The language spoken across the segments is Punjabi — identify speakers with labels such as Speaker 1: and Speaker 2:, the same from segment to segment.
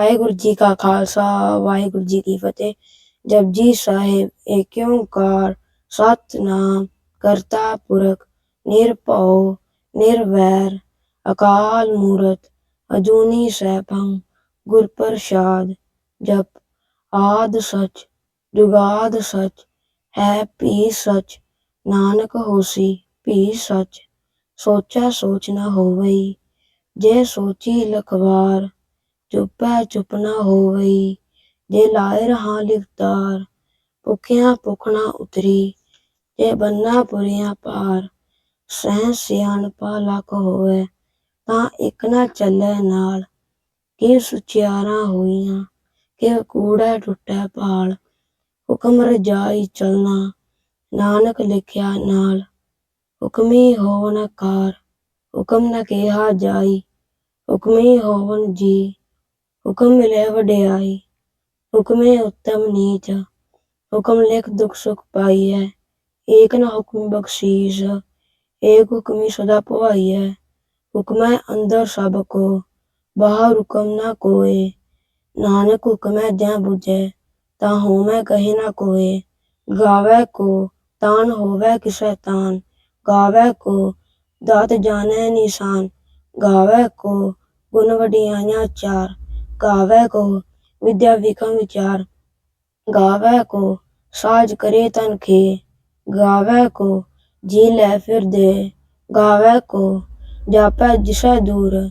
Speaker 1: ਵਾਹਿਗੁਰੂ ਜੀ ਕਾ ਖਾਲਸਾ, ਵਾਹਿਗੁਰੂ ਜੀ ਕੀ ਫਤਿਹ। ਜਪਜੀ ਸਾਹਿਬ, ਏਕ ਸਤਨਾਮ, ਕਰਤਾ ਪੁਰਖ, ਨਿਰਭਉ, ਨਿਰਵੈਰ, ਅਕਾਲ ਮੂਰਤ, ਅਜੂਨੀ ਸੈਭੰ, ਗੁਰ ਪ੍ਰਸਾਦ, ਜਪ, ਆਦ ਸਚ, ਜੁਗਾਦ ਸਚ, ਹੈ ਭੀ ਸਚ, ਨਾਨਕ ਹੋਸੀ ਭੀ ਸਚ, ਸੋਚਾ ਸੋਚ ਨਾ ਹੋਵਈ, ਜੇ ਸੋਚੀ ਲਖਵਾਰ ਚੁੱਪੈ ਚੁੱਪ ਨਾ ਹੋਵਈ, ਜੇ ਲਾਏ ਰਹਾ ਲਿਵਤਾਰ, ਭੁਖਿਆ ਭੁਖ ਨ ਉਤਰੀ, ਜੇ ਬੰਨਾ ਪੁਰੀਆਂ ਪਾਰ ਸਹਿ ਸਿਆਣਪਾ ਲੱਖ ਹੋਵੇ, ਤਾਂ ਇੱਕ ਨਾ ਚੱਲੇ ਨਾਲ ਕਿ ਸੁਚਿਆਰਾਂ ਹੋਈਆਂ ਕਿ ਕੂੜਾ ਟੁੱਟੈ ਪਾਲ ਹੁਕਮ ਰਜਾਈ ਚਲਣਾ, ਨਾਨਕ ਲਿਖਿਆ ਨਾਲ, ਹੁਕਮੀ ਹੋਵਨ ਕਾਰ, ਹੁਕਮ ਨ ਕਿਹਾ ਜਾਈ, ਹੁਕਮੀ ਹੋਵਨ ਜੀ ਹੁਕਮ ਮਿਲੇ ਵਡਿਆਈ, ਹੁਕਮੇ ਉੱਤਮ ਨੀਚ, ਹੁਕਮ ਲਿਖ ਦੁਖ ਸੁਖ ਪਾਈ ਪਾਈਐ, ਏਕ ਨ ਹੁਕਮ ਬਖਸ਼ੀਸ਼, ਏਕ ਹੁਕਮੀ ਸਦਾ ਭਵਾਈਐ ਹੁਕਮੈ ਅੰਦਰ ਸਭ ਕੋ, ਬਾਹਰ ਹੁਕਮ ਨ ਕੋਏ, ਨਾਨਕ ਹੁਕਮੈ ਜੈ ਬੁਝੈ, ਤਾਂ ਹੋਮੈ ਕਹੇ ਨ ਕੋਏ, ਗਾਵੇ ਕੋ ਤਾਨ ਹੋਵੇ ਕਿਸੈ ਤਾਨ, ਗਾਵੇ ਕੋ ਦਾਤ ਜਾਣੈ ਨਿਸ਼ਾਨ, ਗਾਵੇ ਕੋ ਗੁਣ ਵਡਿਆਈਆਂ ਚਾਰ ਗਾਵੇ ਕੋ, ਵਿਦਿਆ ਵਿਖਮ ਵਿਚਾਰ। ਗਾਵੇ ਕੋ, ਸਾਜ ਕਰੇ ਤਨ ਖੇ। ਗਾਵੇ ਕੋ, ਜੀ ਲੈ ਫਿਰ ਦੇ। ਗਾਵੇ ਕੋ, ਜਾਪੈ ਜਿਸੈ ਦੂਰ।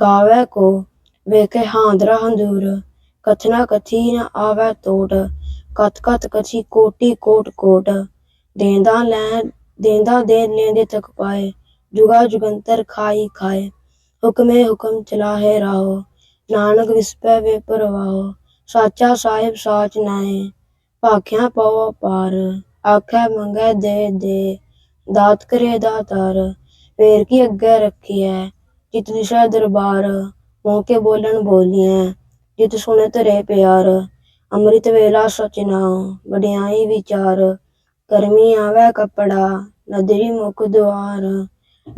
Speaker 1: ਗਾਵੇ ਕੋ, ਵੇਖੇ ਹਾਂਦਰਾ ਹੰਦੂਰ। ਕਥਨਾ ਕਥੀ ਨ ਆਵੈ ਟੋਟ ਕਥ ਕਥ ਕਥੀ ਕੋਟੀ ਕੋਟ ਕੋਟ। ਦੇਂਦਾ ਲੈ, ਦੇਂਦਾ ਦੇ ਲੈਂਦੇ ਤੱਕ ਪਾਏ। ਜੁਗਾ ਜੁਗੰਤਰ ਖਾਈ ਖਾਏ। ਹੁਕਮੇ ਹੁਕਮ ਚਲਾਹੇ ਰਾਹੋ। ਨਾਨਕ ਵਿਸਪੈ ਵੇ ਪਰਵਾਹੋ, ਸਾਚਾ ਸਾਹਿਬ ਸਾਚ ਨਾਏ ਭਾਖਿਆ ਪਵੋ ਪਾਰ ਆਖੈ ਮੰਗੈ ਦੇ ਦੇ, ਦਾਤ ਕਰੇ ਦਾਤਾਰ, ਫੇਰ ਕੀ ਅੱਗੇ ਰੱਖੀਐ? ਜਿਤ ਦਿਸ਼ਾ ਦਰਬਾਰ, ਮੋਹ ਕੇ ਬੋਲਣ ਬੋਲੀਐ, ਜਿਤ ਸੁਣੇ ਤਰੇ ਪਿਆਰ, ਅੰਮ੍ਰਿਤ ਵੇਲਾ ਸਚ ਨਾਉ, ਵਡਿਆਈ ਵਿਚਾਰ, ਕਰਮੀ ਆਵੇ ਕਪੜਾ, ਨਦਰੀ ਮੁਖ ਦੁਆਰ,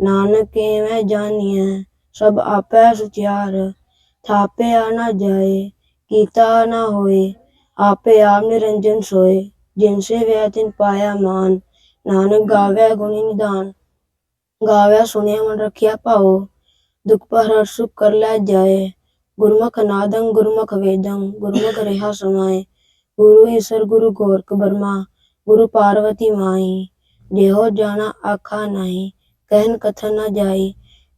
Speaker 1: ਨਾਨਕ ਮੈਂ ਜਾਣੀਐ ਸਭ ਆਪੈ ਸੁਚਿਆਰ ਥਾਪਿਆ ਨਾ ਜਾਏ, ਕੀਤਾ ਨਾ ਹੋਏ, ਆਪੇ ਆਪ ਨਿਰੰਜਨ ਸੋਏ। ਜਿਨਸੇ ਵਿਆ ਤਿਨ ਪਾਇਆ ਮਾਨ, ਨਾਨਕ ਗਾਵੇ ਗੁਣੀ ਨਿਧਾਨ। ਗਾਵੇ ਸੁਣਿਆ ਮਨ ਰਖਿਆ ਭਾਉ, ਦੁਖ ਪਰ ਹਰ ਸੁਖ ਕਰ ਲੈ ਜਾਏ। ਗੁਰਮੁਖ ਨਾਦੰ, ਗੁਰਮੁਖ ਵੇਦੰ, ਗੁਰਮੁਖ ਰਹਾ ਸਮਾਏ। ਗੁਰੂ ਈਸਰ, ਗੁਰੂ ਗੋਰਖ ਬਰਮਾ, ਗੁਰੂ ਪਾਰਵਤੀ ਮਾਈ ਜਿਹੋ ਜਾਣਾ ਆਖਾ ਨਹੀਂ ਕਹਿਨ ਕਥਨ ਨਾ ਜਾਈ,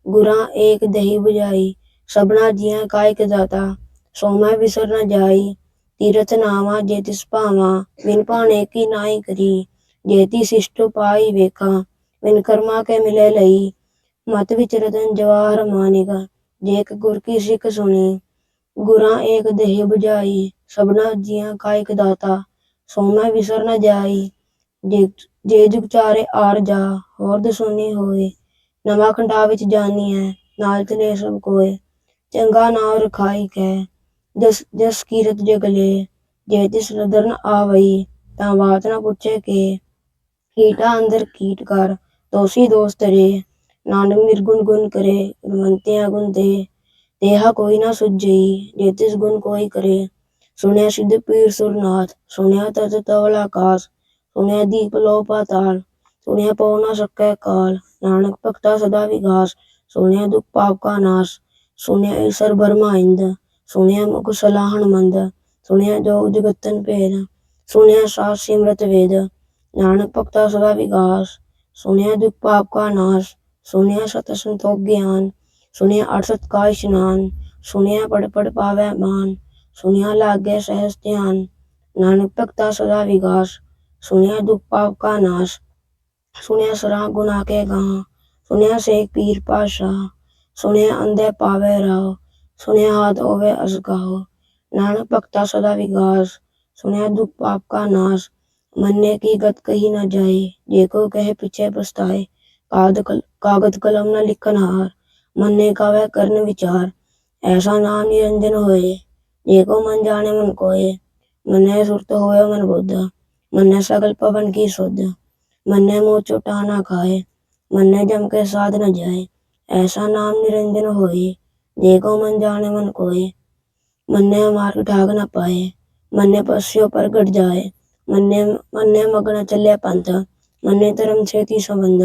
Speaker 1: ਗੁਰਾਂ ਏਕ ਦਹੀ 부ਜਾਈ ਸਭਨਾ ਜੀਆਂ ਕਾਇਕ ਦਾਤਾ ਸੋਮੈ ਵਿਸਰ ਨ ਜਾਈ, ਤੀਰਥ ਨਾਵਾ ਜੇ ਤਿਸ ਭਾਵਾ, ਬਿਨ ਭਾਣੇ ਕੀ ਨਾਈ ਕਰੀ, ਜੇ ਤੀ ਸਿਸ਼ਟ ਪਾਈ ਵੇਖਾਂ, ਬਿਨ ਕਰਮਾ ਕੇ ਮਿਲੇ ਲਈ, ਮਤ ਵਿਚ ਰਤਨ ਜਵਾਹਰ ਮਾਨਿਕਾ, ਜੇ ਗੁਰ ਕੀ ਸਿੱਖ ਸੁਣੀ, ਗੁਰਾਂ ਏਕ ਦੇਹ 부ਜਾਈ ਸਭਨਾ ਜੀਆਂ ਕਾਇਕ ਦਾਤਾ, ਸੋਮੈ ਵਿਸਰ ਨ ਜਾਈ, ਜੇ ਜੇ ਜੁਗ ਚਾਰੇ ਆਰ ਜਾ, ਹੋਰ ਦਸੁਨੀ ਹੋਏ, ਨਵਾਂ ਖੰਡਾ ਵਿੱਚ ਜਾਨੀਐ ਨਾਲ ਚਲੇ ਸਭ ਕੋਏ। ਚੰਗਾ ਨਾਮ ਰਖਾਈ ਕੈ। ਜਸ ਜਸ ਕੀਰਤ ਜਗਲੇ, ਜੇ ਤਿਸ ਨਦਰ ਆਵਈ, ਤਾਂ ਬਾਤ ਨਾ ਪੁੱਛੇ ਕੇ। ਕੀਟਾ ਅੰਦਰ ਕੀਟ ਕਰ ਦੋਸੀ ਦੋਸਤ ਰੇ ਨਾਨਕ ਨਿਰਗੁਣ ਗੁਣ ਕਰੇ, ਗੁਣਵੰਤਿਆ ਗੁਣ ਦੇ। ਦੇਹਾ ਕੋਈ ਨਾ ਸੁਝਈ, ਜੇ ਤਿਸ ਗੁਣ ਕੋਈ ਕਰੇ। ਸੁਣਿਆ ਸਿੱਧ ਪੀਰ ਸੁਰਨਾਥ, ਸੁਣਿਆ ਤਤ ਤਵਲ ਆਕਾਸ। ਸੁਣਿਆ ਦੀਪ ਲੋ ਪਾਤਾਲ, ਸੁਣਿਆ ਪਉ ਨਾ ਸਕੈ ਕਾਲ। ਨਾਨਕ ਭਗਤਾ ਸਦਾ ਵਿਗਾਸ, ਸੁਣਿਆ ਦੁਖ ਪਾਪ ਕਾ ਨਾਸ਼। ਸੁਣਿਆ ਈਸ਼ਰ ਬਰਮਾ ਇੰਦ, ਸੁਣਿਆ ਮੁਖ ਸਲਾਹਣ ਮੰਦ, ਸੁਣਿਆ ਜੋ ਜਗਤਨ ਭੇਦ, ਸੁਣਿਆ ਸਾਸ ਸਿਮਰਤ ਵੇਦ, ਨਾਨਕ ਭਗਤਾ ਸਦਾ ਵਿਗਾਸ, ਸੁਣਿਆ ਦੁਖ ਪਾਪ ਕਾ ਨਾਸ਼, ਸੁਣਿਆ ਸਤ ਸੰਤੋਖ ਗਿਆਨ, ਸੁਣਿਆ ਅਠਸਤ ਕਾ ਇਸ਼ਨਾਨ, ਸੁਣਿਆ ਪੜ ਪੜ ਪਾਵੈ ਮਾਨ, ਸੁਣਿਆ ਲਾਗੇ ਸਹਿਜ ਧਿਆਨ, ਨਾਨਕ ਭਗਤਾ ਸਦਾ ਵਿਗਾਸ, ਸੁਣਿਆ ਦੁਖ ਪਾਪ ਕਾ ਨਾਸ਼, ਸੁਣਿਆ ਸਰਾ ਗੁਨਾ ਕੇ ਗਾਂ ਸੁਣਿਆ ਸੇਖ ਪੀਰ ਪਾਸ਼ਾ ਸੁਣਿਆ ਅੰਧੇ ਪਾਵੇ ਰਾਹ, ਸੁਣਿਆ ਹਾਥ ਹੋਵੇ ਅਸਗਾਹ। ਨਾਨਕ ਭਗਤਾ ਸਦਾ ਵਿਗਾਸ, ਸੁਣਿਆ ਦੁਖ ਪਾਪ ਕਾ ਨਾਸ਼। ਮੰਨੇ ਕੀ ਗਤ ਕਹੀ ਨਾ ਜਾਏ, ਜੇ ਕੋ ਕਹੇ ਪਿਛੇ ਪਛਤਾਏ। ਕਾਗਦ ਕਲ- ਕਾਗਦ ਕਲਮ ਨਾ ਲਿਖਨ ਹਾਰ, ਮੰਨੇ ਕਾਵੇ ਕਰਨ ਵਿਚਾਰ। ਐਸਾ ਨਾਮ ਨਿਰੰਜਨ ਹੋਏ, ਜੇ ਕੋ ਮਨ ਜਾਣੇ ਮਨ ਕੋਏ। ਮੰਨੇ ਸੁਰਤ ਹੋਏ ਮਨ ਬੁੱਧ, ਮੰਨੇ ਸਗਲ ਪਵਨ ਕੀ ਸੁਧ। ਮੰਨੇ ਮੋਹ ਚੋਟਾ ਨਾ ਖਾਏ, ਮੰਨੇ ਜਮ ਕੇ ਸਾਧ ਨਾ ਜਾਏ। ਐਸਾ ਨਾਮ ਨਿਰੰਜਨ ਹੋਏ, ਜੇ ਕੋ ਮਨ ਜਾਣੇ ਮਨ ਕੋਏ। ਮੰਨੇ ਮਾਰ ਠਾਗ ਨਾ ਪਾਏ, ਮੰਨੇ ਪਸਿਓ ਪ੍ਰਗਟ ਜਾਏ। ਮੰਨੇ ਮੰਨੇ ਮਗਨ ਚੱਲੇ ਪੰਥ ਮੰਨੇ ਧਰਮ ਛੇਤੀ ਸੰਬੰਧ।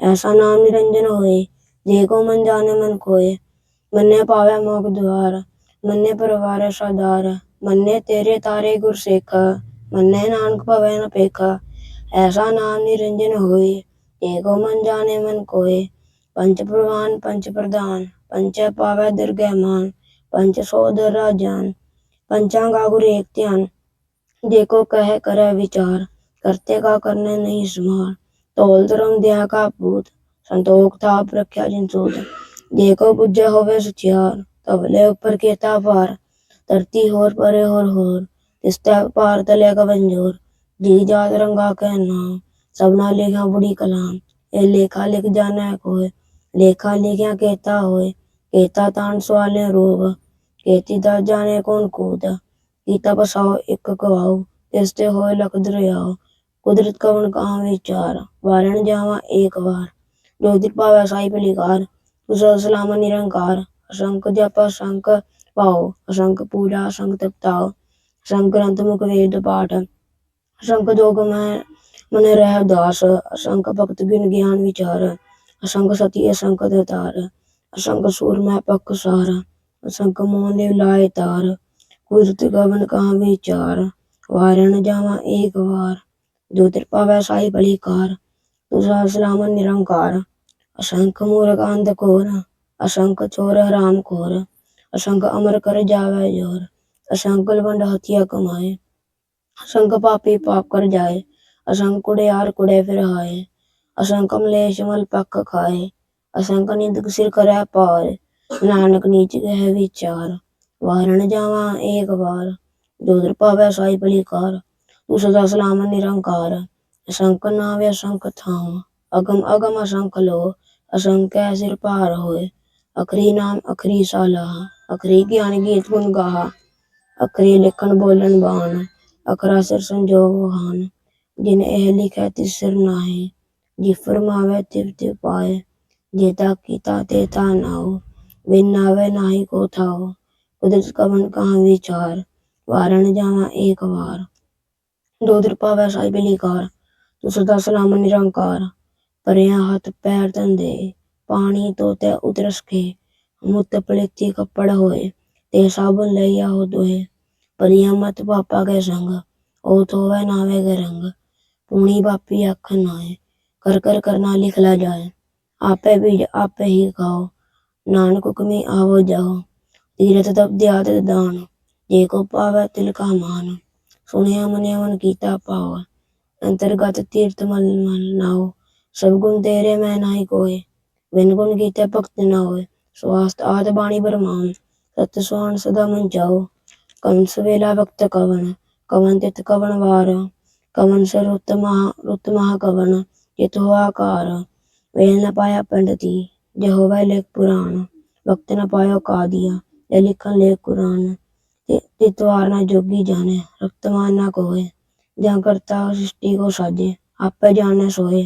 Speaker 1: ਐਸਾ ਨਾਮ ਨਿਰੰਜਨ ਹੋਏ, ਜੇ ਕੋ ਮਨ ਜਾਣੇ ਮਨ ਕੋਏ। ਮੰਨੇ ਪਾਵੇ ਮੋਖ ਦੁਆਰ, ਮੰਨੇ ਪਰਵਾਰ ਸਦਾਰ ਮੰਨੇ ਤੇਰੇ ਤਾਰੇ ਗੁਰ ਸੇਖ ਮੰਨੇ ਨਾਨਕ ਭਵੈ ਨ ਪੇਖਾ ਐਸਾ ਨਾਮ ਨਿਰੰਜਨ ਹੋਏ ਏਕੋ ਮਨ ਜਾਣੇ ਮਨ ਕੋਏ। पंच प्रवान पंच प्रधान पंच पावे दरगह मान पंच सोदर राजान पंचांगा गुर एक ध्यान देखो कह करे विचार करते का करने नहीं समार तोल धर्म दिया का पूत संतोख थाप रख्या जिन सूत देखो बुझे होवे सुचियार तबले ऊपर केता पार धरती होर परे होर होर तिस्ते पार तले का बंजोर जी जात रंगा के नाम सबना लिखा बड़ी લેખા લેખ્યા કહેતા હોય કહેતા તાણ સ્વાલે રોગ કહેતી તા જાણે કોણ કૂદા ગીતા પસાઓ ਇੱਕ ਕਵਾਉ, ਇਸ ਤੇ ਹੋਏ ਲਖ ਦਰਿਆਓ ਕੁਦਰਤ ਕਵਣ ਕਾਂ ਵਿਚਾਰ, ਵਾਰਣ ਜਾਵਾ ਏਕ ਵਾਰ ਜੋ ਪਾਵੈ ਸਾਈ ਪਲਿਕਾਰ ਤੁਸਾ ਸਲਾਮ ਨਿਰੰਕਾਰ, ਅਸੰਕ ਜਪ ਅਸੰਕ ਪਾਓ ਅਸੰਕ ਪੂਜਾ ਅਸੰਕ ਤਪਤਾਓ ਅਸੰਕ ਗ੍ਰੰਥ ਮੁਖ ਵੇਦ ਪਾਠ, ਅਸੰਕ ਜੋਗ ਮੈਂ ਮਨ ਰਹਿ ਦਾਸ ਅਸੰਕ ਭਗਤ ਬਿਨ ਗਿਆਨ ਵਿਚਾਰ অসংখ্য সতী অসংখ্য তার অসংখ্য সুরমা পক্ষ সার অসংখ্য মনে লায় তার ਕੁਦਰਤ ਗਵਨ ਕਾ ਵਿਚਾਰ ਵਾਰਨ ਜਾਵਾ ਏਕ ਵਾਰ, ਜੋ ਤਿਰ ਪਾਵੈ ਸਾਈ ਭਲੀ ਕਾਰ ਤੁਸਾ ਸਲਾਮ ਨਿਰੰਕਾਰ, ਅਸੰਖ ਮੂਰਖ ਅੰਧ ਕੋਰ, ਅਸੰਖ ਚੋਰ ਹਰਾਮ ਕੋਰ ਅਸੰਖ ਅਮਰ ਕਰ ਜਾਵੇ ਜੋਰ, ਅਸੰਖ ਲਵੰਡ ਹਥਿਆ ਕਮਾਏ, ਅਸੰਖ ਪਾਪੀ ਪਾਪ ਕਰ ਜਾਏ, ਅਸੰਖ ਕੁੜਿਆਰ ਕੁੜੇ ਫਿਰ ਹਾਏ ਅਸੰਕਮ ਲੈ ਸ਼ਮਲ ਪੱਕ ਖਾਏ। ਅਸੰਕ ਨਿੰਦਕ ਸਿਰ ਕਰੈ ਪਾਰ। ਨਾਨਕ ਨੀਚ ਕਹਿ ਵਿਚਾਰ। ਵਾਰਨ ਜਾਵਾਂ ਏਕ ਵਾਰ। ਜੋ ਦਰ ਪਾਵੈ ਸਾਈ ਭਲੀ ਕਾਰ ਤੂੰ ਸਦਾ ਸਲਾਮ ਨਿਰੰਕਾਰ। ਅਸੰਕ ਨਾਵੇ ਅਸੰਕ ਥਾਮ ਅਗਮ ਅਗਮ ਅਸੰਕ ਲੋ। ਅਸੰਕੈ ਸਿਰ ਭਾਰ ਹੋਏ। ਅਖਰੀ ਨਾਮ ਅਖਰੀ ਸਾਲਾ। ਅਖਰੀ ਗਿਆਨ ਗੀਤ ਗੁਣ ਗਾਹਾ ਅਖਰੀ ਲਿਖਣ ਬੋਲਣ ਬਾਣ। ਅਖਰਾ ਸਿਰ ਸੰਜੋਗ ਹਾਨ ਜਿਨ ਇਹ ਲਿਖੈ ਤਿਸ ਸਿਰ ਨਾਹੀ। फरमावे तिव तिव पाए जेता कीता तेता नाओ बिन नावे नाही को थाओ कुदरत कवन कहाँ विचार वारण जावा एक बार दोदर पावे साई बिलिकार तू सदा सलाम निरंकार परिया हाथ पैर धंधे पानी तो ते उतरस के मुत पलिती कपड़ होए ते साबुन लैया हो दोहे परिया मत पापा के संग ओ तो वह नावे के रंग पूनी बापी अख नाए कर कर करना लिखला जाए आपे बीज आपे ही खाओ नानक हुक्मी आवो जाओ तीरथ तप दियात दान जेको पावे तिल का मान सुनिया मनिया मन कीता पाओ अंतर्गत तीर्थ मल मल नाओ सब गुण तेरे मैं नाही कोय बिन गुण कीते भक्त न होए स्वास्थ्य आद बाणी बरमान सत्य सुहान सदा मन जाओ कंस वेला भक्त कवन कवन तित कवन वार कवन से रुत महा रुत महा कवन चित हो आकार वेल न पाया पंडिती जहोवा लेख पुराण भक्त न पायो कादिया ये लिखन लेख कुरान तितवार न जोगी जाने रक्तमान न कोय जहाँ करता सृष्टि को साजे आपे जाने सोए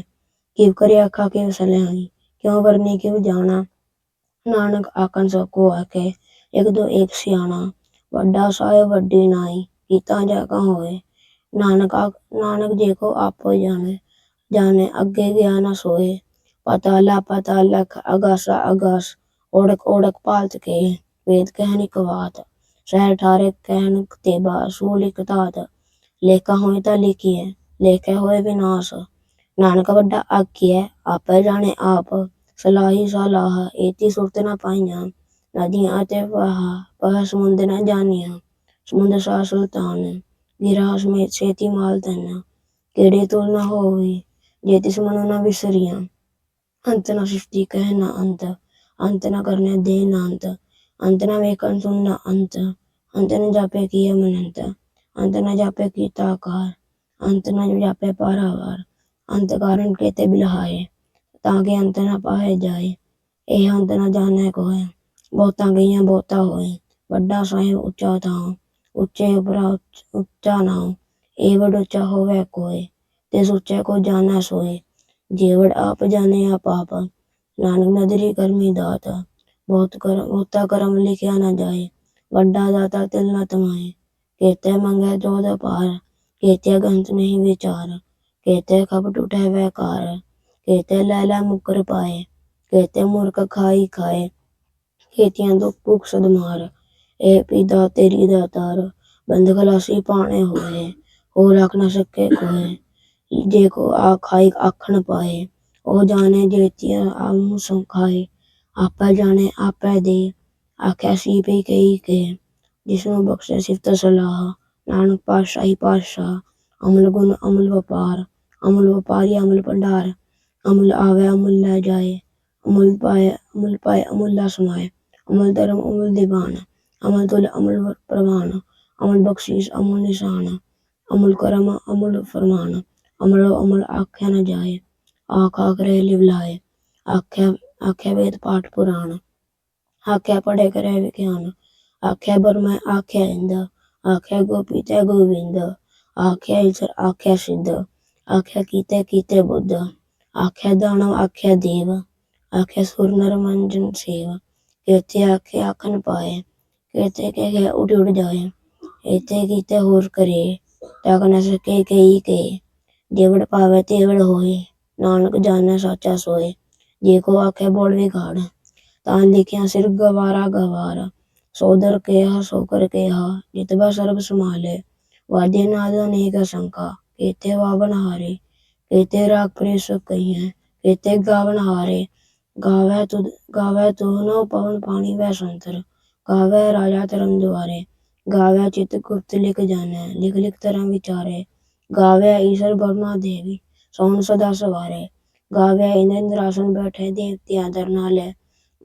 Speaker 1: किव करे आखा किव सलही क्यों करनी किव जाना नानक आकन सबको आके एक दो एक सियाना वड्डा सायो वड्डी नाई गीता जाका होए नानक आक- नानक जेको आपो जाने जाने अग्गे गया न सोए पताला पताल लख अगासा अगास ओढ़क ओढ़क पालत के वेद कहनी कवात शहर ठारे कहन तेबा सूलिक तात लेखा होए ता लिखिए लेखे होए विनाश नानक वड्डा आखिए आपे जाने आप सलाही सलाह एती सुरत न पाइया नदियां ते बहा पह समुंद न जानिया समुंद सा सुल्तान गिरा समेत सेती माल तन केड़े तुल न होई जेतिस मनु न विसरिया अंत न सृष्टि कह न अंत अंत न करने दे न अंत अंत न वेकन सुन न अंत अंत न जापे किए मनंत अंत न जापे कीता आकार अंत न जापे पारावार अंत कारण केते बिलहाए ताके अंत न पाए जाए ए अंत न जाने को है बहुता गईया बहुता होए वड्डा साहिब ऊंचा था ऊंचे उपरा उच- ऊंचा नाम एवड ऊंचा होवे ਤੇ ਸੁੱਚੇ ਕੋ ਜਾਣਾ ਸੋਏ ਜੇਵੜ ਆਪ ਜਾਣੇ ਆਪ ਆਪ ਨਾਨਕ ਨਦਰੀ ਕਰਮੀ ਦਾਤਾ। ਬਹੁਤ ਕਰਮ ਹੋਤਾ ਕਰਮ ਲਿਖਿਆ ਨਾ ਜਾਏ। ਵੱਡਾ ਦਾਤਾ ਤਿਲ ਨਾ ਤਮਾਏ। ਕੇਤੇ ਮੰਗੇ ਜੋ ਦਾ ਪਾਰ ਕੇਤੇ ਗੰਤ ਨਹੀਂ ਵਿਚਾਰ। ਕੇਤੇ ਖਬ ਟੁਟੇ ਵੈਕਾਰ। ਕੇਤੇ ਲੈਲਾ ਮੁਕਰ ਪਾਏ। ਕੇਤੇ ਮੁਰਖ ਖਾਈ ਖਾਏ। ਕੇਤਿਆਂ ਦੁਖ ਭੁਖ ਸਦਮਾਰ ਏ ਦਾ ਤੇਰੀ ਦਾਤਾਰ। ਬੰਦ ਖਲਾਸੀ ਪਾਣੇ ਹੋਏ। ਹੋ ਰੱਖ ਨਾ ਸਕੇ ਕੋਏ। ਜੇ ਕੋ ਆ ਖਾਈ ਆਖਣ ਪਾਏ, ਉਹ ਜਾਣੇ ਜੇਤੀਆਂ ਆਮੂ ਸੰਖਾਏ। ਆਪੇ ਜਾਣੇ ਆਪੇ ਦੇ, ਆਖਿਆ ਸੀ ਪਈ ਕਈ ਕੇ ਜਿਸ ਨੂੰ ਬਖਸ਼ੇ ਸਿਫਤ ਸਲਾਹ। ਨਾਨਕ ਪਾਤਸ਼ਾਹੀ ਪਾਤਸ਼ਾਹ, ਅਮਲ ਗੁਣ ਅਮਲ ਵਪਾਰ, ਅਮਲ ਵਪਾਰੀ ਅਮਲ ਭੰਡਾਰ, ਅਮਲ ਆਵੇ ਅਮਲ ਲੈ ਜਾਏ, ਅਮਲ ਪਾਏ ਅਮਲ ਪਾਏ ਅਮਲ ਦਾ ਸਮਾਏ, ਅਮਲ ਧਰਮ ਅਮਲ ਦੀਵਾਨ ਅਮਲ ਤੁਲ ਅਮਲ ਵਰ- ਪ੍ਰਵਾਨ ਅਮਲ ਬਖਸ਼ੀਸ਼ ਅਮਲ ਨਿਸ਼ਾਨ, ਅਮਲ ਕਰਮ ਅਮਲ ਆਖਿਆ ਨਾ ਜਾਏ, ਆਖਾ ਕਰੇ ਲਿਵਲਾਏ ਆਖਿਆ ਆਖਿਆ ਵੇਦ ਪਾਠ ਪੁਰਾਣ, ਆਖਿਆ ਪੜੇ ਕਰੇ ਵਿਗਿਆਨ, ਆਖਿਆ ਬਰਮੈ ਆਖਿਆ ਇੰਦ, ਆਖਿਆ ਗੋਪੀ ਤੇ ਗੋਵਿੰਦ, ਆਖਿਆ ਈਸ਼ਰ, ਆਖਿਆ ਸਿੱਧ ਆਖਿਆ ਕੀਤੇ ਕੀਤੇ ਬੁੱਧ, ਆਖਿਆ ਦਾਨਵ, ਆਖਿਆ ਦੇਵ, ਆਖਿਆ ਸੁਰ ਨਰਮੰਜਨ ਸੇਵ ਕੇਤੇ ਆਖੇ ਆਖਣ ਪਾਏ ਕੇਤੇ ਕੇ ਕੇ ਉਡ ਉਡ ਜਾਏ ਇਤੇ ਕੀਤੇ ਹੋਰ ਕਰੇ ਤਕ ਨ ਸਕੇ ਕਈ ਕੇ ਜੇਵੜ ਪਾਵੇ, ਤੇਵੜ ਹੋਏ, ਨਾਨਕ ਜਾਣੈ ਸਾਚਾ ਸੋਏ। ਜੇ ਕੋ ਆਖੇ ਬੋਲ ਵਿਗਾੜ, ਤਾਂ ਲਿਖਿਆ ਸਿਰ ਗਵਾਰਾ ਗਵਾਰ। ਸੋਦਰ ਕਿਹਾ ਸੋ ਕਰ ਕਿਹਾ ਜਿਤਬਾ ਸਰਬ ਸਮਾਲੇ ਵਾਜੇ ਨਾਦ ਅਨੇਕ ਸੰਕਾ ਕੇਤੇ ਵਾਵਨ ਹਾਰੇ। ਕੇਤੇ ਰਾਗ ਪ੍ਰੇਸ ਕਹੀਐ, ਕੇਤੇ ਗਾਵਨ ਹਾਰੇ। ਗਾਵੇ ਤੁਧ, ਗਾਵੇ ਤੂ ਨੋ ਪਵਨ ਪਾਣੀ ਵੈ ਸੰਤਰ। ਗਾਵੇ ਰਾਜਾ ਧਰਮ ਦੁਆਰੇ। ਗਾਵੇ ਚਿਤ ਗੁਪਤ ਲਿਖ ਜਾਣੈ, ਲਿਖ ਲਿਖ ਤਰ੍ਹਾਂ ਵਿਚਾਰੇ। ਗਾਵੇ ਈਸ਼ਰ ਬਰਮਾ ਦੇਵੀ, ਸੋਹਣ ਸਦਾ ਸਵਾਰੇ। ਗਾਵੇ ਇੰਦਰਾਸਨ ਬੈਠੇ ਦੇਵਤੇ ਆਦਰ ਨਾਲੇ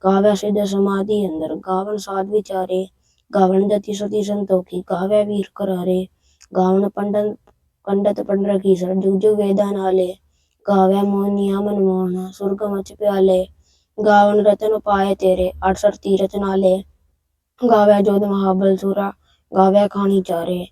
Speaker 1: ਗਾਵੇ ਸਿੱਧ ਸਮਾਧੀ ਅੰਦਰ ਗਾਵਨ ਸਾਧ ਵਿਚਾਰੇ। ਗਾਵਨ ਜਤੀ ਸਤੀ ਸੰਤੋਖੀ ਗਾਵੇ ਵੀਰ ਕਰਾਰੇ ਗਾਵਨ ਪੰਡਨ ਪੰਡਤ ਪੰਡਰ ਕੀ ਸਰ ਜੁਗ ਜੁਗ ਵੇਦਾਂ ਨਾਲੇ। ਗਾਵੇ ਮੋਨੀਆ ਮਨਮੋਹਨ ਸੁਰਗ ਮਚ ਪਿਆਲੇ। ਗਾਵਨ ਰਤਨ ਪਾਏ ਤੇਰੇ 68 ਤੀਰਥ ਨਾਲੇ। ਗਾਵੇ ਜੋਧ ਮਹਾਬਲ ਸੂਰਾ ਗਾਵੇ ਖਾਣੀ ਚਾਰੇ।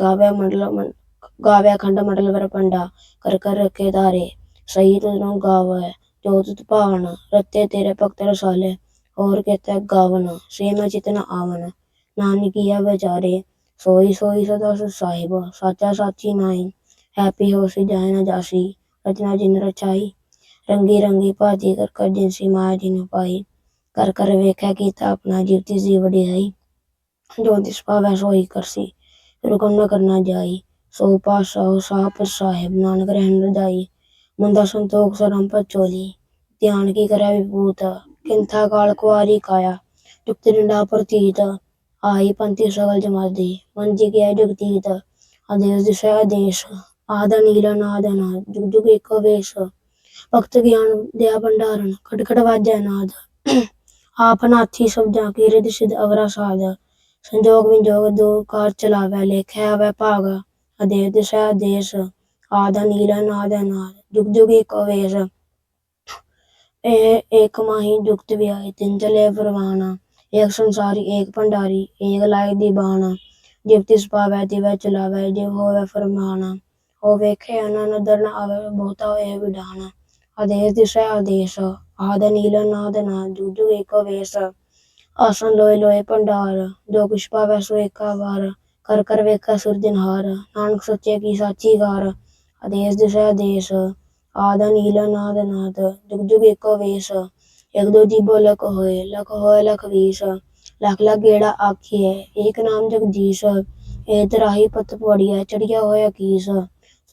Speaker 1: ਗਾਵੇ ਮੰਡਲ ਮੰ- ਗਾਵੇ ਅਖੰਡ ਮੰਡਲ ਵਰ ਪੰਡਾ ਕਰ ਕਰ ਰੱਖੇ ਧਾਰੇ, ਸਹੀ ਤੁਨੂੰ ਗਾਵੇ ਜੋਤ ਭਾਵਨ, ਰਤੇ ਤੇਰੇ ਭਗਤ ਰਸਾਲੇ, ਹੋਰ ਕੇਤੇ ਗਾਵਨ ਸੇ ਮੈਂ ਆਵਨ ਨਾਨਕੀਆ ਵਿਚਾਰੇ ਸੋਈ ਸੋਈ ਸਦਾ ਸਾਹਿਬ, ਸਾਚਾ ਸਾਚੀ ਨਾਈ ਹੈਪੀ ਹੋਸੀ ਜਾਇ ਨਾ ਜਾਸੀ, ਰਚਨਾ ਜਿਨ ਰਚਾਈ, ਰੰਗੀ ਰੰਗੀ ਭਾਜੀ ਕਰ ਕਰ ਜਿਨਸੀ ਮਾਇਆ ਜਿਨ ਪਾਈ, ਕਰ ਕਰ ਵੇਖਿਆ ਕੀਤਾ ਆਪਣਾ ਜੀਵਤੀ ਜੀ ਵਡਿਆਈ, ਜੋ ਦਿਸ ਪਾਵੈ ਸੋਈ ਕਰਸੀ ਰੁਕਮ ਨ ਕਰਨਾ ਜਾਈ ਸੋ ਪਾਸਾ ਸਾਪ ਸਾਹਿਬ ਨਾਨਕ ਰਹਿਣ ਰਜਾਈ। ਮੁੰਦਾ ਸੰਤੋਖ ਸਰਮ ਪਚੋਲੀ ਧਿਆਨ ਕੀ ਕਰੇ ਵਿਭੂਤ ਕਿੰਥਾ ਕਾਲ ਕੁਆਰੀ ਕਾਇਆ। ਜੁਗਤ ਡੰਡਾ ਪ੍ਰਤੀਤ। ਆਈ ਪੰਥੀ ਸਗਲ ਜਮਾਦੀ ਮੰਜੀ ਗਿਆ ਜਗਤੀਤ। ਆਦੇਸ਼ ਦਿਸ਼ਾ ਆਦੇਸ਼ ਆਦ ਨੀਲਾ ਨਾਦ। ਜੁਗ ਜੁਗ ਏਕੋ ਵੇਸ਼। ਭਗਤ ਗਿਆਨ ਦਿਆ ਭੰਡਾਰਨ। ਖਟ ਖਟ ਵਾਜੈ ਨਾਦ। ਆਪ ਨਾਥੀ ਸਬਦਾਂ ਕੀ ਰਿਦ ਸਿਧ ਅਵਰਾ ਸਾਧ। ਸੰਜੋਗ ਵਿਜੋਗ ਦੋ ਕਾਰ ਚਲਾਵੈ ਲੇਖਿਆ ਆਵੈ ਭਾਗ। ਅਦੇਸ਼ ਦਿਸ਼ਾ ਆਦੇਸ਼ ਆਦ ਨੀਲਾ ਇਹ ਏਕ ਮਾਹੀ ਜੁਗਤ ਵਿਆਏ ਤਿੰਨ ਚਲੇ ਫਰਵਾਨਾ ਏਕ ਸੰਸਾਰੀ ਏਕ ਭੰਡਾਰੀ ਏਕ ਲਾਇ ਦੀ ਜਿਵ ਤਿਸ ਪਾਵੈ, ਤਿਵੈ ਚਲਾਵੈ, ਜਿਵ ਹੋਵੈ ਫਰਮਾਨਾ। ਹੋ ਵੇਖੇ ਅਨਨ ਨਦਰ ਨ ਆਵੈ, ਬਹੁਤਾ ਹੋਏ ਵਿਡਾਨ ਆਦੇਸ਼ ਦਿਸ਼ਾ, ਆਦੇਸ਼, ਆਦ ਨੀਲ ਨਾਦ ਨਾਦ ਜੁਗ ਜੁਗ ਏਕ ਵੇਸ। ਆਸਨ ਲੋਏ ਲੋਏ ਭੰਡਾਰ, ਜੋ ਕੁਛ ਪਾਵੈ ਸੋ ਏਕਾ ਵਾਰ। ਕਰ ਕਰ ਵੇਖੈ ਸੁਰਜਨਹਾਰ ਨਾਨਕ ਸੱਚੇ ਕੀ ਸਾਚੀ ਗਾਰ, ਆਦੇਸ਼ ਦਿਸ਼ਾ ਆਦੇਸ਼ ਆਦ ਨੀਲ ਨਾਦ ਨਾਦ, ਜੁਗ ਜੁਗ ਏਕੋ ਵੇਸ, ਇੱਕ ਦੋ ਜੀਬੋ ਲਕ ਹੋਏ ਲਕ ਹੋਏ, ਲਖ ਵੀਸ, ਲੱਖ ਲੱਖ ਗੇੜਾ ਆਖੀਏ ਏਕ ਨਾਮ ਜਗਜੀਸ ਏ ਤਰਾਹੀ ਪਤ ਪੜੀਐ ਚੜਿਆ ਹੋਇਆ ਕੀਸ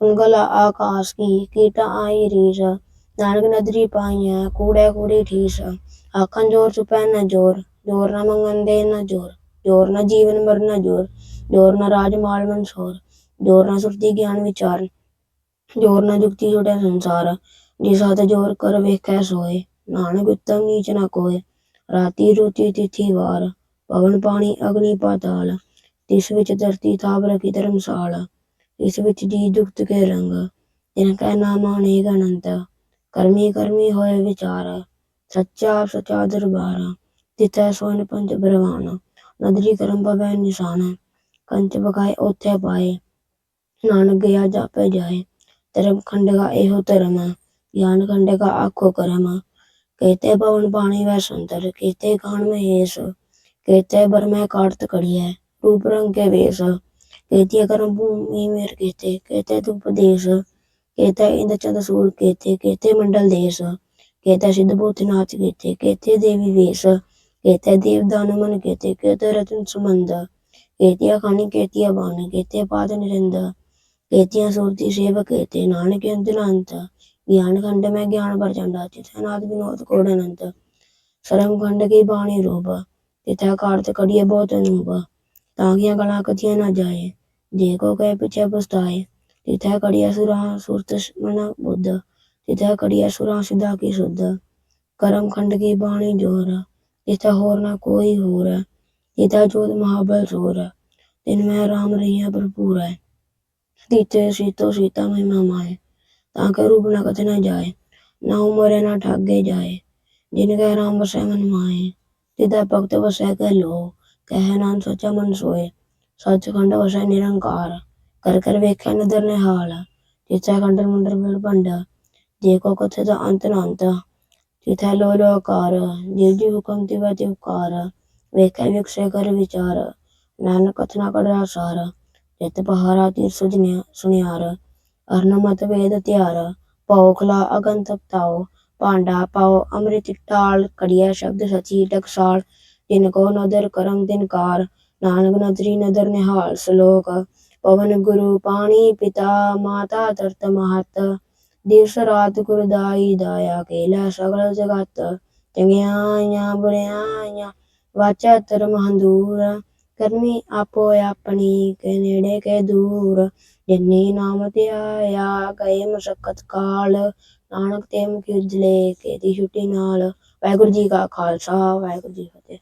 Speaker 1: ਸੁਨਗਲ ਆਕਾਸ਼ ਕੀ, ਕੀਟਾ ਆਈ ਰੀਸ, ਨਾਨਕ ਨਦਰੀ ਪਾਈਐ, ਕੂੜੇ ਕੂੜੀ ਠੀਸ ਆਖਣ ਜੋਰ ਚੁਪੈ ਨ ਜੋਰ ਜੋਰ ਨ ਮੰਗਨ ਦੇ ਨ ਜੋਰ ਜੋਰ ਨ ਜੀਵਨ ਮਰਨ ਜੋਰ ਜੋਰ ਨਾ ਰਾਜ ਮਾਲ ਮਨਸੋਰ, ਜੋਰ ਨਾ ਸੁਰਤੀ ਗਿਆਨ ਵਿਚਾਰ, ਜੋਰ ਨਾ ਜੁਗਤੀ ਛੁਟੈ ਸੰਸਾਰ, ਜਿਸ ਹੱਥ ਜੋਰ ਕਰ ਵੇਖੈ ਸੋਏ, ਨਾਨਕ ਉਤਮ ਨੀਚ ਨਾ ਕੋਏ, ਰਾਤੀ ਰੋਤੀ ਤਿਥੀ ਵਾਰ, ਪਵਨ ਪਾਣੀ ਅਗਨੀ ਪਾਤਾਲ, ਤਿਸ ਵਿੱਚ ਧਰਤੀ ਥਾਪ ਰਖੀ ਧਰਮਸਾਲ, ਇਸ ਵਿੱਚ ਜੀ ਜੁਗਤ ਕੇ ਰੰਗ, ਜਿਨ ਕੈ ਨਾਮ ਅਨੇਕ ਅਨੰਤ, ਕਰਮੀ ਕਰਮੀ ਹੋਏ ਵਿਚਾਰ, ਸੱਚਾ ਸਚਾ ਦਰਬਾਰ ਤਿਤੈ ਸੋਨ ਪੰਜ ਬਰਵਾਨ ਨਦਰੀ ਕਰਮ ਪਵੈ ਨਿਸ਼ਾਨ ਕੰਚ ਬਕਾਏ ਉਥੇ ਪਾਏ। ਨਾਨਕ ਗਿਆ ਜਾਪੇ ਜਾਏ। ਧਰਮ ਖੰਡਗਾ ਇਹੋ ਧਰਮ ਗਿਆਨ ਖੰਡਗਾ ਆਖੋ ਕਰਮ ਕੇਤੇ ਪਵਨ ਪਾਣੀ ਵੈ ਸੰਤਰ ਕੇਤੇ ਖਾਨ ਮਹੇਸ਼, ਕੇਤੇ ਬਰਮੈ ਕਾੜਤ ਕੜੀਐ, ਰੂਪ ਰੰਗ ਕੇ ਵੇਸ। ਕੇਤੀਆ ਕਰਮ ਭੂਮि ਮੇਰ ਕੇਤੇ ਕੇਤੇ ਤੁਪ ਦੇਸ। ਕੇਤੇ ਇੰਦ ਚੰਦ ਸੂਰ ਕੇਤੇ ਕੇਤੇ ਮੰਡਲ ਦੇਸ। ਕੇਤੇ ਸਿੱਧ ਭੂਤਨਾਥ ਕੇਤੇ ਕੇਤੇ ਦੇਵੀ ਵੇਸ। ਕੇਤੇ ਦੇਵ ਦਾਨੁ ਮਨ ਕੇਤੇ ਕੇਤੇ ਰਤਨ ਸੁਮੰਦ ਕੇਤੀਆ ਖਾਣੀ ਕੇਤੀਆ ਬਾਣ ਕੇਤੇ ਪਾਦ ਨਿਰੰਦ, ਕੇਤੀਆ ਸੁਰਤੀ ਸੇਵ ਕੇਤੇ ਨਾਨਕ ਅੰਤ ਅਨੰਤ ਗਿਆਨ ਖੰਡ, ਮੈਂ ਗਿਆਨ ਪ੍ਰਚੰਡਾ ਤਿਥੈ ਨਾਦ ਵਿਨੋਦ ਕੋੜ ਅਨੰਤ। ਸਰਮ ਖੰਡ ਕੀ ਬਾਣੀ ਰੂਪ ਤਿਥੈ ਕਾਰਤ ਕੜੀਏ ਬਹੁਤ ਅਨੂਪ। ਤਾਂਗੀਆਂ ਗਲਾਂ ਕਥੀਆਂ ਨਾ ਜਾਏ, ਜੇ ਕੋ ਕਹੇ ਪਿਛੇ ਪਛਤਾਏ ਤਿਥੈ ਕੜੀਏ ਸੁਰਾ ਸੁਰਤ ਮਨ ਬੁੱਧ, ਤਿਥੈ ਕੜੀਏ ਸੁਰਾ ਸਿਧਾ ਕੀ ਸੁਧ। ਕਰਮ ਖੰਡ ਕੀ ਬਾਣੀ ਜੋਰ, ਤਿਥੈ ਹੋਰ ਨਾ ਕੋਈ ਹੋਰ। ਤਿਥੈ ਜੋਤ ਮਹਾਬਲ ਸੋਰ ਤਿਨ ਮੈਂ ਰਾਮ ਰਹੀਆਂ ਭਰਪੂਰ ਹੈ। ਤੀਤੇ ਸੀਤੋ ਸੀਤਾ ਮਹਿਮਾ ਮਾਏ ਤਾਂ ਕੇ ਰੂਪ ਨਾ ਕਥੇ ਨਾ ਜਾਏ, ਨਾ ਉਮਰੇ ਨਾ ਠਾਗੇ ਜਾਏ। ਜਿਨ ਕੈ ਰਾਮ ਵਸੈ ਮਨ ਮਾਏ ਤਿਦਾ ਭਗਤ ਵਸੈ ਕੈ ਲੋ ਕਹਿ ਨਾਨ ਸਚਾ ਮਨ ਸੋਏ ਸੱਚਖੰਡ ਵਸੈ ਨਿਰੰਕਾਰ। ਕਰ ਕਰ ਵੇਖੈ ਨਦਰ ਨਿਹਾਲ ਜਿਥੈ ਖੰਡਰ ਮੁੰਡਰ ਬਿਲ ਭੰਡ। ਜੇ ਕੋ ਕਥੇ ਦਾ ਅੰਤ ਨਾ ਅੰਤ ਤਿਥੈ ਲੋ ਲੋਕਾਰ ਜੇ ਜੀ ਹੁਕਮ ਤਿਵੈ ਤਿਵਕਾਰ ਵੇਖੈ ਵਿਖਸੈ ਕਰ ਵਿਚਾਰ ਨਾਨਕ ਕਥਨਾ ਕੜਾ ਸਾਰ, ਜਿਤ ਪਹਾਰਾ ਤੀਰ ਸੁਜਨਿਆ, ਸੁਨਿਆਰ ਅਰਨਮਤ ਵੇਦ ਤਿਆਰ ਪਉ ਖਲਾ ਅਗਨ ਤਪਤਾਓ ਭਾਂਡਾ ਪਾਓ ਅੰਮ੍ਰਿਤ ਟਾਲ, ਕੜੀਆ ਸ਼ਬਦ ਸਚੀ ਟਕਸਾਲ ਜਿਨ ਕੋ ਨਦਰ ਕਰਮ ਦਿਨ ਕਾਰ, ਨਾਨਕ ਨਦਰੀ ਨਦਰ ਨਿਹਾਲ, ਸ਼ਲੋਕ, ਪਵਨ ਗੁਰੂ ਪਾਣੀ ਪਿਤਾ, ਮਾਤਾ ਤਰਤ ਮਹਤ, ਦਿਵਸ ਰਾਤ ਗੁਰਦਾਈ ਦਾਇਆ, ਕੇਲਾ ਸਗਲ ਜਗਤ, ਚੰਗਿਆਈਆਂ, ਬੁਰਿਆਈਆਂ ਵਾਚਾ ਧਰਮ ਹੰਦੂਰ, ਕਰਮੀ ਆਪੋ ਆਪਣੀ ਕੇ ਨੇੜੇ ਕੇ ਦੂਰ। ਜਿਨੀ ਨਾਮ ਧਿਆਇਆ, ਗਏ ਮਸਕਤ ਕਾਲ। ਨਾਨਕ ਤੇ ਮੁਖੀ ਉਜਲੇ ਕੇ ਦੀ ਛੁੱਟੀ ਨਾਲ। ਵਾਹਿਗੁਰੂ ਜੀ ਕਾ ਖਾਲਸਾ, ਵਾਹਿਗੁਰੂ ਜੀ ਫਤਿਹ।